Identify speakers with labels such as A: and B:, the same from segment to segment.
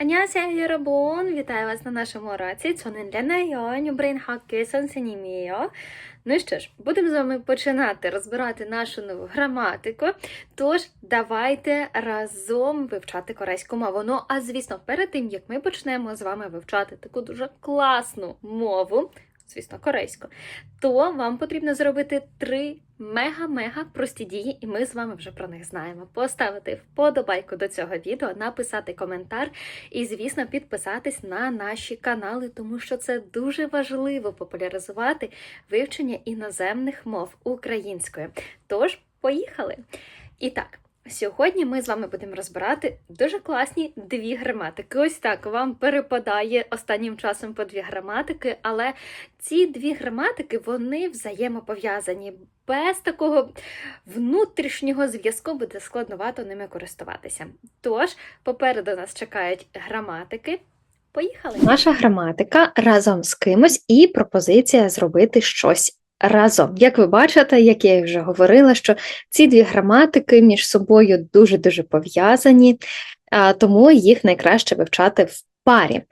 A: 안녕하세요 여러분. Вітаю вас на нашому уроці. 저는 레나연 브레인학교의 선생님이에요. Ну що ж, будемо з вами починати розбирати нашу нову граматику. Тож, давайте разом вивчати корейську мову. Ну, а звісно, перед тим як ми почнемо з вами вивчати таку дуже класну мову, звісно, корейську, то вам потрібно зробити три мега-мега прості дії, і ми з вами вже про них знаємо. Поставити вподобайку до цього відео, написати коментар і, звісно, підписатись на наші канали, тому що це дуже важливо популяризувати вивчення іноземних мов українською. Тож, поїхали! І так. Сьогодні ми з вами будемо розбирати дуже класні дві граматики. Ось так вам перепадає останнім часом по дві граматики, але ці дві граматики вони взаємопов'язані. Без такого внутрішнього зв'язку буде складновато ними користуватися. Тож, попереду нас чекають граматики. Поїхали! Наша граматика разом з кимось і пропозиція зробити щось разом. Як ви бачите, як я вже говорила, що ці дві граматики між собою дуже-дуже пов'язані, тому їх найкраще вивчати в парі.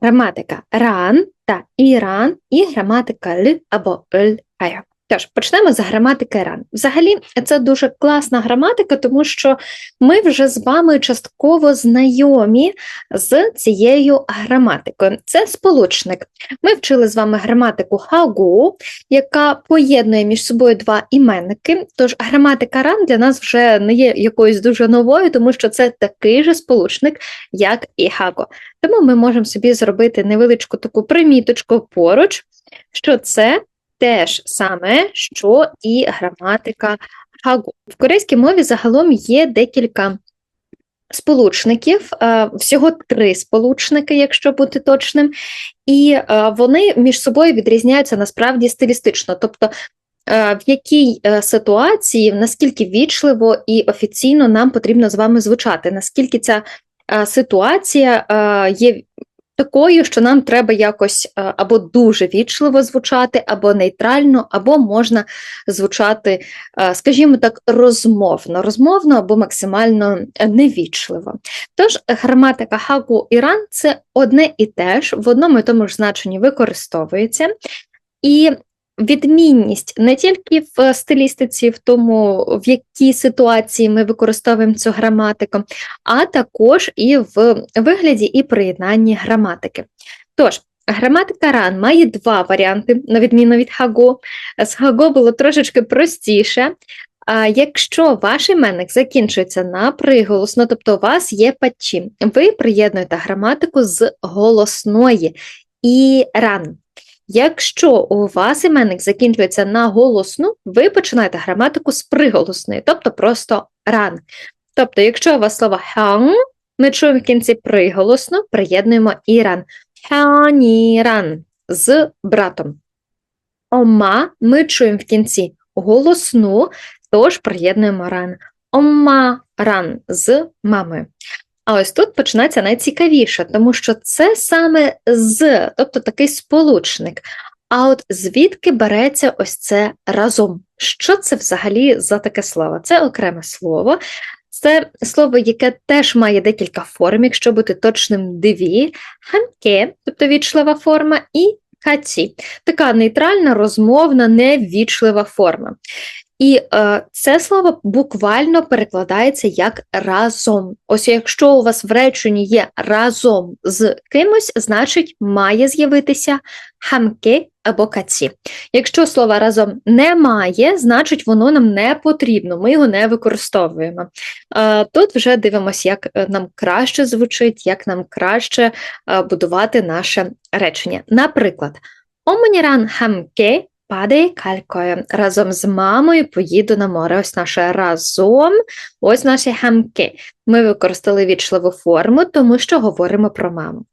A: Граматика ран та іран і граматика л або л ая. Тож, почнемо з граматики ран. Взагалі, це дуже класна граматика, тому що ми вже з вами частково знайомі з цією граматикою. Це сполучник. Ми вчили з вами граматику хагу, яка поєднує між собою два іменники. Тож граматика ран для нас вже не є якоюсь дуже новою, тому що це такий же сполучник, як і хаго. Тому ми можемо собі зробити невеличку таку приміточку поруч, що це теж саме, що і граматика хагу. В корейській мові загалом є декілька сполучників, е, всього три сполучники, якщо бути точним, і е, вони між собою відрізняються насправді стилістично. Тобто, е, в якій ситуації, наскільки вічливо і офіційно нам потрібно з вами звучати, наскільки ця ситуація є такою, що нам треба якось е, або дуже вічливо звучати, або нейтрально, або можна звучати, е, скажімо так, розмовно, розмовно або максимально е, невічливо. Тож граматика хаку Іран це одне і те ж, в одному і тому ж значенні використовується. І відмінність не тільки в стилістиці, в тому, в якій ситуації ми використовуємо цю граматику, а також і в вигляді і приєднанні граматики. Тож, граматика ран має два варіанти, на відміну від хаго. З хаго було трошечки простіше. А якщо ваш іменник закінчується на приголосно, тобто у вас є патчі, ви приєднуєте граматику з голосної і ран. Якщо у вас іменник закінчується на голосну, ви починаєте граматику з приголосної, тобто просто ран. Тобто, якщо у вас слово хян, ми чуємо в кінці приголосно, приєднуємо і ран. Хяніран з братом. Ома ми чуємо в кінці голосну, тож приєднуємо ран. Ома ран з мамою. А ось тут починається найцікавіше, тому що це саме з, тобто такий сполучник. А от звідки береться ось це разом? Що це взагалі за таке слово? Це окреме слово. Це слово, яке теж має декілька форм, якщо бути точним дві, ханке, тобто вічлива форма, і хаці, така нейтральна, розмовна, невічлива форма. І е, це слово буквально перекладається як разом. Ось якщо у вас в реченні є разом з кимось, значить має з'явитися хамки або каці. Якщо слова разом немає, значить воно нам не потрібно, ми його не використовуємо. Е, тут вже дивимося, як е, нам краще звучить, як нам краще е, будувати наше речення. Наприклад, омніран хамке Падає калькою. Разом з мамою поїду на море. Ось наше разом, ось наші хамки. Ми використали вічливу форму, тому що говоримо про маму.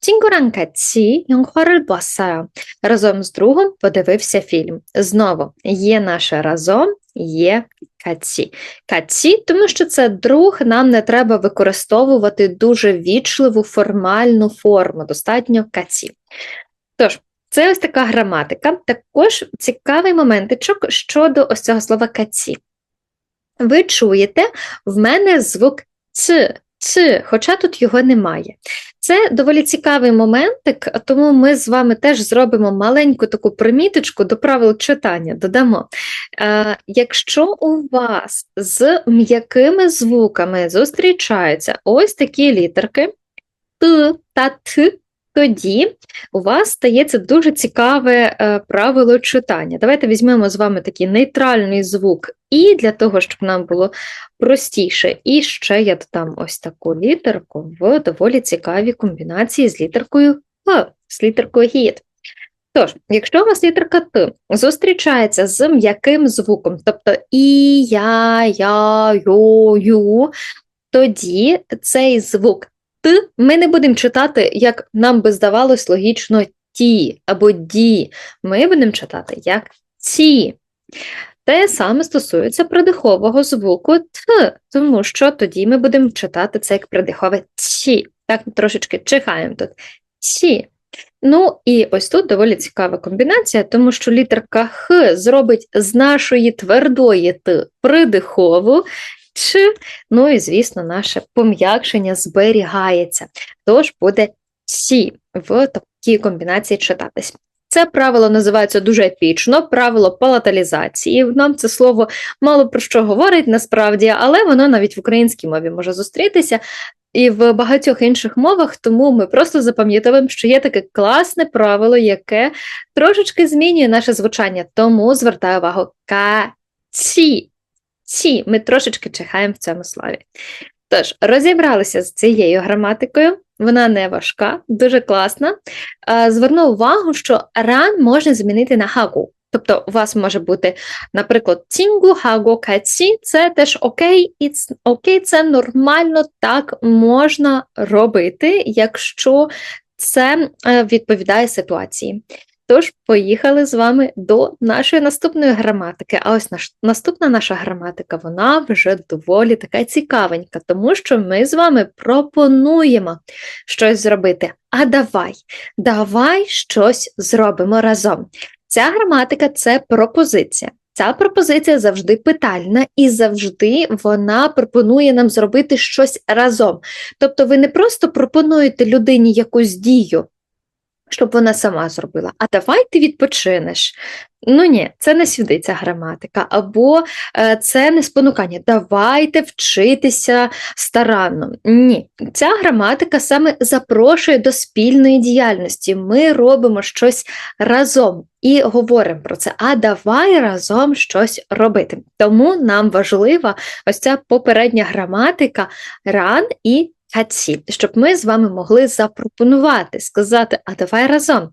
A: 친구랑 같이 영화를 봤어요. Разом з другом подивився фільм. Знову є наше разом, є каці. Каці, тому що це друг, нам не треба використовувати дуже вічливу формальну форму, достатньо каці. Тож, це ось така граматика. Також цікавий моментичок щодо ось цього слова каці. Ви чуєте, в мене звук ц, ц, хоча тут його немає. Це доволі цікавий моментик, тому ми з вами теж зробимо маленьку таку приміточку до правил читання. Додамо. Е, якщо у вас з м'якими звуками зустрічаються ось такі літерки Т та Т, тоді у вас стається дуже цікаве е, правило читання. Давайте візьмемо з вами такий нейтральний звук І для того, щоб нам було простіше. І ще я додам ось таку літерку в доволі цікавій комбінації з літеркою Г, з літеркою гід. Тож, якщо у вас літерка Т зустрічається з м'яким звуком, тобто І, Я, Я, Йо, Ю, тоді цей звук Т ми не будемо читати, як нам би здавалось логічно ті або ді. Ми будемо читати як ці. Те саме стосується придихового звуку Т, тому що тоді ми будемо читати це як придихове ці. Так, трошечки чихаємо тут. Ці. Ну, і ось тут доволі цікава комбінація, тому що літерка Х зробить з нашої твердої Т придихову, ну і, звісно, наше пом'якшення зберігається. Тож буде Сі в такій комбінації читатись. Це правило називається дуже епічно, правило палаталізації. Нам це слово мало про що говорить насправді, але воно навіть в українській мові може зустрітися і в багатьох інших мовах, тому ми просто запам'ятовуємо, що є таке класне правило, яке трошечки змінює наше звучання. Тому звертаю увагу ка-ці. Ці ми трошечки чихаємо в цьому слові. Тож, розібралися з цією граматикою, вона не важка, дуже класна. Зверну увагу, що ран можна змінити на хагу. Тобто, у вас може бути, наприклад, цінгу, хаго, каці, це теж окей, і окей, це нормально так можна робити, якщо це е, відповідає ситуації. Тож, поїхали з вами до нашої наступної граматики. А ось наш, наступна наша граматика, вона вже доволі така цікавенька, тому що ми з вами пропонуємо щось зробити. А давай, давай щось зробимо разом. Ця граматика це пропозиція. Ця пропозиція завжди питальна, і завжди вона пропонує нам зробити щось разом. Тобто, ви не просто пропонуєте людині якусь дію щоб вона сама зробила. А давай ти відпочинеш. Ну ні, це не сюди ця граматика, або е, це не спонукання. Давайте вчитися старанно. Ні, ця граматика саме запрошує до спільної діяльності. Ми робимо щось разом і говоримо про це. А давай разом щось робити. Тому нам важлива ось ця попередня граматика ран і хаці, щоб ми з вами могли запропонувати, сказати, а давай разом.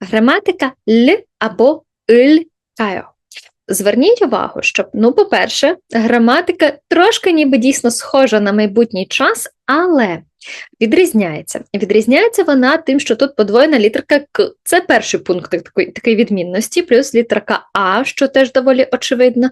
A: Граматика л або иль кайо. Зверніть увагу, що, ну, по-перше, граматика трошки ніби дійсно схожа на майбутній час, але відрізняється. Відрізняється вона тим, що тут подвоєна літерка К. Це перший пункт такої, такої відмінності, плюс літерка А, що теж доволі очевидно.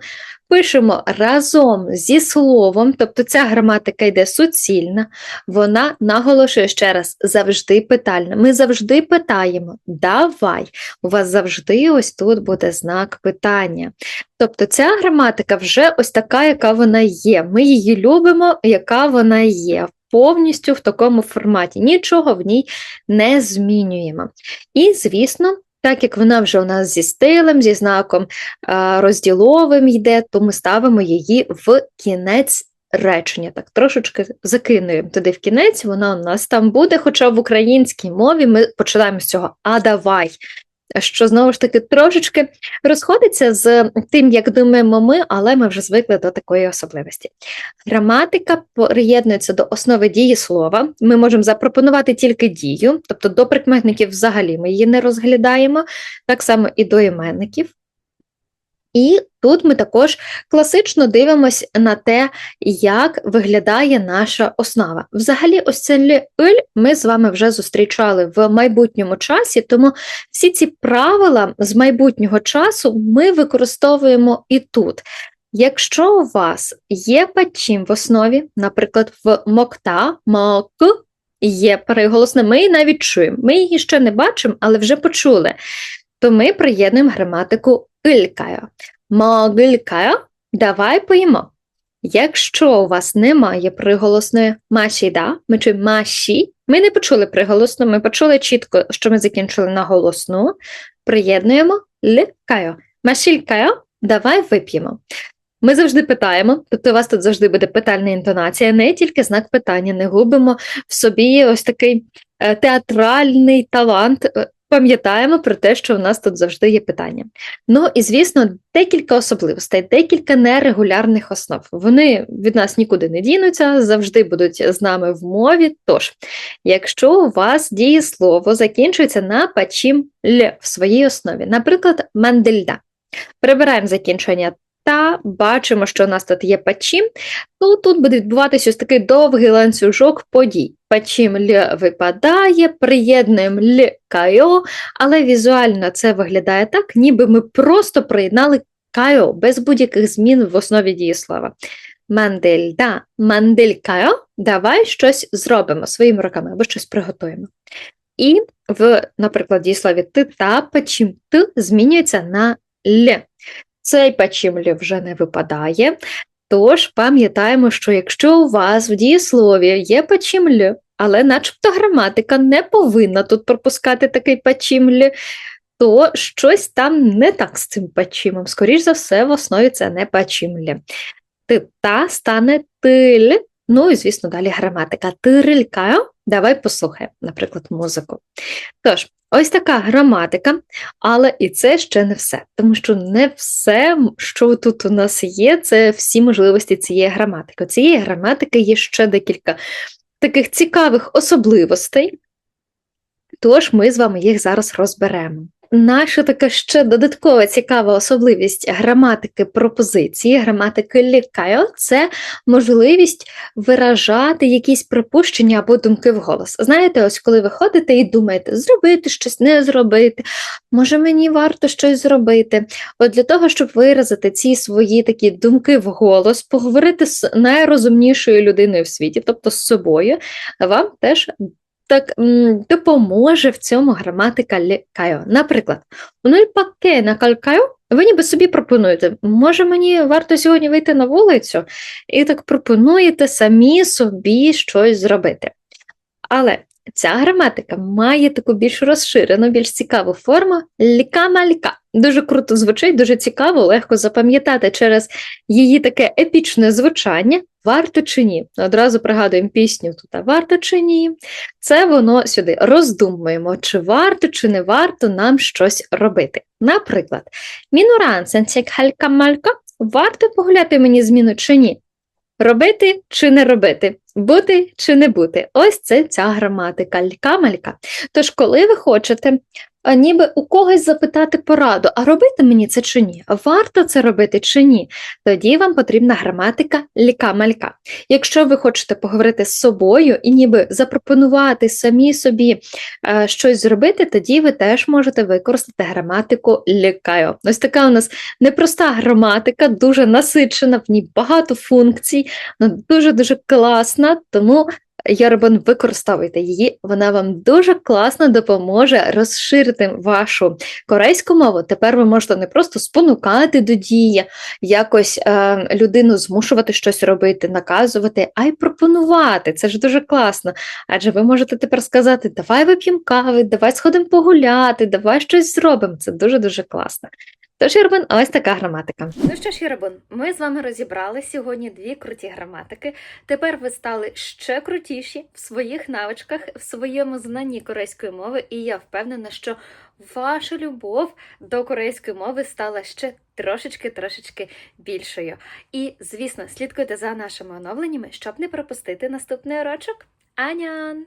A: Пишемо разом зі словом, тобто ця граматика йде суцільна, вона наголошує ще раз, завжди питальна. Ми завжди питаємо, давай, у вас завжди ось тут буде знак питання. Тобто ця граматика вже ось така, яка вона є. Ми її любимо, яка вона є повністю в такому форматі, нічого в ній не змінюємо. І, звісно, так як вона вже у нас зі стилем, зі знаком розділовим йде, то ми ставимо її в кінець речення. Так, трошечки закинуємо туди в кінець, вона у нас там буде, хоча в українській мові ми починаємо з цього А давай що знову ж таки трошечки розходиться з тим, як думаємо ми, але ми вже звикли до такої особливості. Граматика приєднується до основи дії слова. Ми можемо запропонувати тільки дію, тобто до прикметників взагалі ми її не розглядаємо, так само і до іменників. І тут ми також класично дивимося на те, як виглядає наша основа. Взагалі, ось це «ль» ми з вами вже зустрічали в майбутньому часі, тому всі ці правила з майбутнього часу ми використовуємо і тут. Якщо у вас є пачім в основі, наприклад, в мокта, мок, є переголосне, ми її навіть чуємо. Ми її ще не бачимо, але вже почули. То ми приєднуємо граматику ылькаю. Могилькаю, давай поїмо. Якщо у вас немає приголосної машіда, ми чуємо маші, Ми не почули приголосну, ми почули чітко, що ми закінчили на голосну. Приєднуємо лікаю. Машількаю, давай вип'ємо. Ми завжди питаємо, тобто у вас тут завжди буде питальна інтонація, не тільки знак питання, не губимо в собі ось такий е, театральний талант. Пам'ятаємо про те, що в нас тут завжди є питання. Ну і звісно, декілька особливостей, декілька нерегулярних основ. Вони від нас нікуди не дінуться, завжди будуть з нами в мові. Тож, якщо у вас дієслово закінчується на пачім л в своїй основі, наприклад, мандельда. Прибираємо закінчення та бачимо, що у нас тут є пачім, то тут буде відбуватися ось такий довгий ланцюжок подій. Пачім л випадає, приєднуємо л кайо, але візуально це виглядає так, ніби ми просто приєднали кайо без будь-яких змін в основі дієслова. Мандельда, манделькайо, давай щось зробимо своїми руками або щось приготуємо. І в, наприклад, дієслові ти та пачім т змінюється на л. Цей печівлі вже не випадає. Тож пам'ятаємо, що якщо у вас в дієслові є пачім але начебто граматика не повинна тут пропускати такий пачім то щось там не так з цим печімом. Скоріш за все, в основі це не печімлі. л. Ти та стане тиль. Ну і, звісно, далі граматика. Тирилькаю. Давай послухаємо, наприклад, музику. Тож, ось така граматика, але і це ще не все. Тому що не все, що тут у нас є, це всі можливості цієї граматики. У цієї граматики є ще декілька таких цікавих особливостей. Тож ми з вами їх зараз розберемо. Наша така ще додаткова цікава особливість граматики пропозиції, граматики лікайо це можливість виражати якісь припущення або думки вголос. Знаєте, ось коли ви ходите і думаєте, зробити щось, не зробити, може мені варто щось зробити. От для того, щоб виразити ці свої такі думки вголос, поговорити з найрозумнішою людиною в світі, тобто з собою, вам теж так допоможе в цьому граматика лікайо. Наприклад, нуль паке накалькаю, ви ніби собі пропонуєте, може мені варто сьогодні вийти на вулицю, і так пропонуєте самі собі щось зробити. Але ця граматика має таку більш розширену, більш цікаву форму ліка-малька. Дуже круто звучить, дуже цікаво, легко запам'ятати через її таке епічне звучання. Варто чи ні? Одразу пригадуємо пісню тут, варто чи ні? Це воно сюди. Роздумуємо, чи варто, чи не варто нам щось робити. Наприклад, халька-малька, варто погуляти мені зміну чи ні? Робити чи не робити, бути чи не бути. Ось це ця граматика лька-малька. Тож, коли ви хочете ніби у когось запитати пораду, а робити мені це чи ні? Варто це робити чи ні? Тоді вам потрібна граматика ліка-малька. Якщо ви хочете поговорити з собою і ніби запропонувати самі собі е, щось зробити, тоді ви теж можете використати граматику лікаю. Ось така у нас непроста граматика, дуже насичена, в ній багато функцій, вона дуже-дуже класна, тому Ярбан, використовуйте її, вона вам дуже класно допоможе розширити вашу корейську мову. Тепер ви можете не просто спонукати до дії, якось е, людину змушувати щось робити, наказувати, а й пропонувати. Це ж дуже класно. Адже ви можете тепер сказати: давай вип'ємо кави, давай сходимо погуляти, давай щось зробимо. Це дуже-дуже класно. Тож, Єрбан, ось така граматика. Ну що ж, Єрбан, ми з вами розібрали сьогодні дві круті граматики. Тепер ви стали ще крутіші в своїх навичках, в своєму знанні корейської мови, і я впевнена, що ваша любов до корейської мови стала ще трошечки-трошечки більшою. І, звісно, слідкуйте за нашими оновленнями, щоб не пропустити наступний урочок. Анян!